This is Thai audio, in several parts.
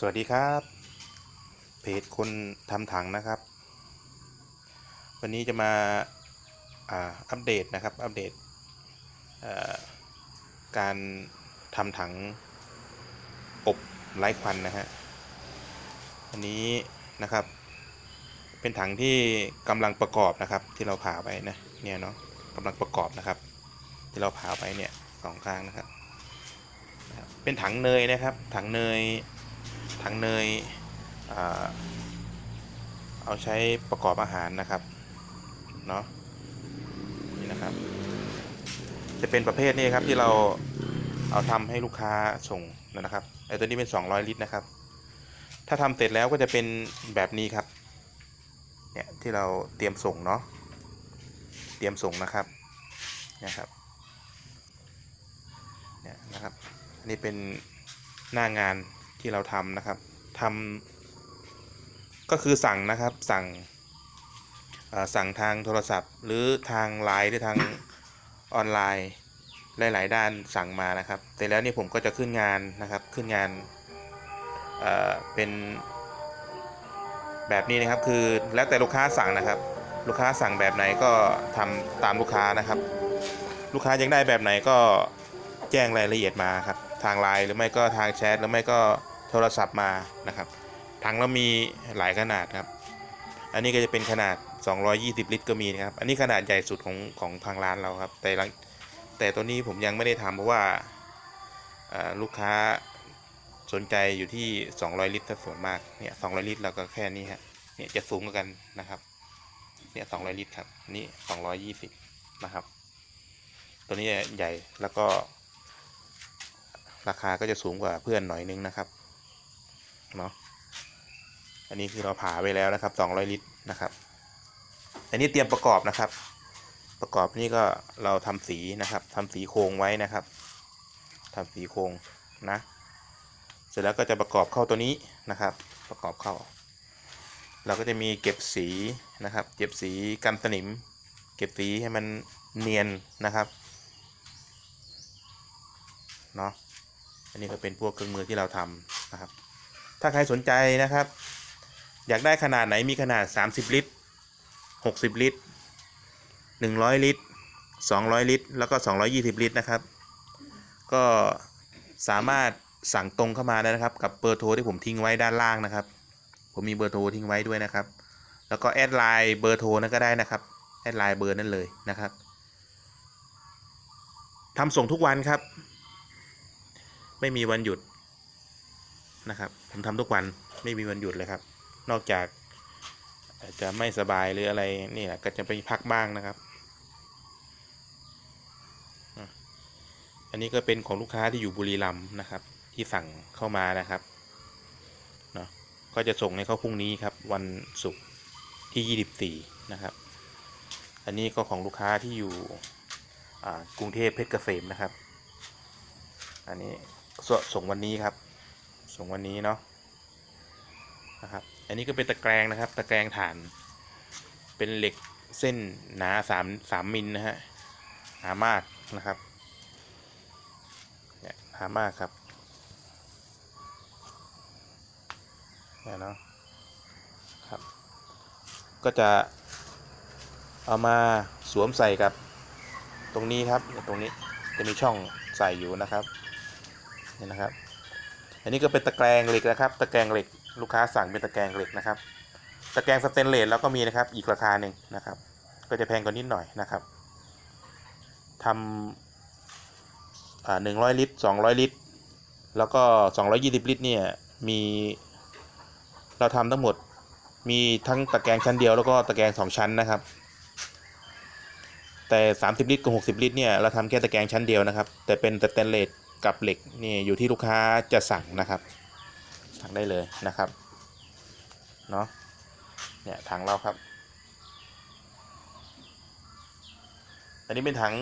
สวัสดีครับ เพจคนทำถังนะครับ วันนี้จะมาอัปเดตนะครับ อัปเดตการทำถังอบไร้ควันนะฮะอันนี้นะครับ เป็นถังที่กำลังประกอบนะครับ ที่เราผ่าไปนะเนี่ยเนาะกำลังประกอบนะครับ ที่เราผ่าไปเนี่ยสองข้างนะครับ เป็นถังเนยนะครับ ถังเนย ถังเนยเอาใช้ประกอบอาหารนะครับเนาะนี่นะครับ จะเป็นประเภทนี้ครับที่เราเอาทำให้ลูกค้าส่งนะครับไอ้ตัวนี้เป็น 200 ลิตรนะครับ ถ้าทำเสร็จแล้วก็จะเป็นแบบนี้ครับเนี่ยที่เราเตรียมส่งเนาะเตรียมส่งนะครับนี่ยครับเนี่ยนะครับนนี้เป็นหน้างาน ที่เราทำนะครับทำก็คือสั่งนะครับสั่งสั่งทางโทรศัพท์ หรือทางไลน์หรือทางออนไลน์หลาย ๆ ด้านสั่งมานะครับ แต่แล้วนี่ผมก็จะขึ้นงานนะครับขึ้นงานเเป็นแบบนี้นะครับคือแล้วแต่ลูกค้าสั่งนะครับ ลูกค้าสั่งแบบไหนก็ทำตามลูกค้านะครับ ลูกค้ายังได้แบบไหนก็แจ้งรายละเอียดมาครับ ทางไลน์หรือไม่ก็ทางแชทหรือไม่ก็โทรศัพท์มานะครับถังเรามีหลายขนาดครับ อันนี้ก็จะเป็นขนาด 220 ลิตรก็มีนะครับ อันนี้ขนาดใหญ่สุดของของทางร้านเราครับ แต่แต่ตัวนี้ผมยังไม่ได้ทำเพราะว่าลูกค้าสนใจอยู่ที่ 200 ลิตรซะส่วนมาก เนี่ย 200 ลิตรเราก็แค่นี้ฮะ เนี่ยจะสูงกันนะครับ เนี่ย 200 ลิตรครับ นี่ 220 นะครับ ตัวนี้ใหญ่แล้วก็ ราคาก็จะสูงกว่าเพื่อนหน่อยนึงนะครับเนาะอันนี้คือเราผ่าไปแล้วนะครับ 200 ลิตรนะครับ อันนี้เตรียมประกอบนะครับ ประกอบนี่ก็เราทำสีนะครับทำสีโครงไว้นะครับทำสีโครงนะ เสร็จแล้วก็จะประกอบเข้าตัวนี้นะครับ ประกอบเข้า เราก็จะมีเก็บสีนะครับ เก็บสีกันสนิม เก็บสีให้มันเนียนนะครับ เนาะ อันนี้ก็เป็นพวกเครื่องมือที่เราทำนะครับ ถ้าใครสนใจนะครับ อยากได้ขนาดไหนมีขนาด 30 ลิตร 60 ลิตร 100 ลิตร 200 ลิตร แล้วก็ 220 ลิตรนะครับ ก็สามารถสั่งตรงเข้ามาได้นะครับ กับเบอร์โทรที่ผมทิ้งไว้ด้านล่างนะครับ ผมมีเบอร์โทรทิ้งไว้ด้วยนะครับ แล้วก็แอดไลน์เบอร์โทรนั้นก็ได้นะครับแอดไลน์เบอร์นั้นเลยนะครับทำส่งทุกวันครับ ไม่มีวันหยุดนะครับ ผมทำทุกวันไม่มีวันหยุดเลยครับ นอกจากจะไม่สบายหรืออะไรนี่แหละก็จะไปพักบ้างนะครับ อันนี้ก็เป็นของลูกค้าที่อยู่บุรีรัมย์นะครับ ที่สั่งเข้ามานะครับเนาะก็จะส่งให้เขาพรุ่งนี้ครับ วันศุกร์ที่ 24 นะครับ อันนี้ก็ของลูกค้าที่อยู่กรุงเทพเพชรเกษมนะครับ อันนี้ ส่งวันนี้ครับ ส่งวันนี้เนาะนะครับ อันนี้ก็เป็นตะแกรงนะครับ ตะแกรงฐาน เป็นเหล็กเส้นหนาสามสามมิลนะฮะหนามากนะครับเนี่ยหนามากครับเนี่ยเนาะครับ ก็จะเอามาสวมใส่กับตรงนี้ครับตรงนี้จะมีช่องใส่อยู่นะครับ นี่นะครับ อันนี้ก็เป็นตะแกรงเหล็กนะครับ ตะแกรงเหล็กลูกค้าสั่งเป็นตะแกรงเหล็กนะครับ ตะแกรงสเตนเลสแล้วก็มีนะครับ อีกราคาหนึ่งนะครับ ก็จะแพงกว่านิดหน่อยนะครับทำหนึ่งร้อยลิตรสองร้อยลิตร แล้วก็สองร้อยยี่สิบลิตรเนี่ยมีเราทำทั้งหมดมีทั้งตะแกรงชั้นเดียวแล้วก็ตะแกรงสองชั้นนะครับ แต่30ลิตรกับ60ลิตรเนี่ยเราทำแค่ตะแกรงชั้นเดียวนะครับ แต่เป็นสแตนเลส กับเหล็กนี่อยู่ที่ลูกค้าจะสั่งนะครับ สั่งได้เลยนะครับเนาะเนี่ยถังเราครับ อันนี้เป็นถัง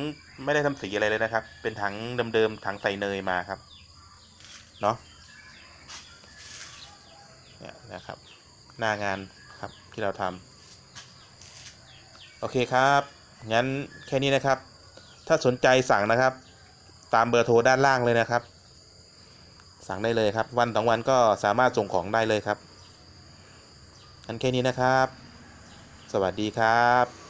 ไม่ได้ทำสีอะไรเลยนะครับ เป็นถังเดิมๆถังใส่เนยมาครับเนาะเนี่ยนะครับ หน้างานครับที่เราทำโอเคครับงั้นแค่นี้นะครับ ถ้าสนใจสั่งนะครับ ตามเบอร์โทรด้านล่างเลยนะครับ สั่งได้เลยครับ วันสองวันก็สามารถส่งของได้เลยครับอันแค่นี้นะครับ สวัสดีครับ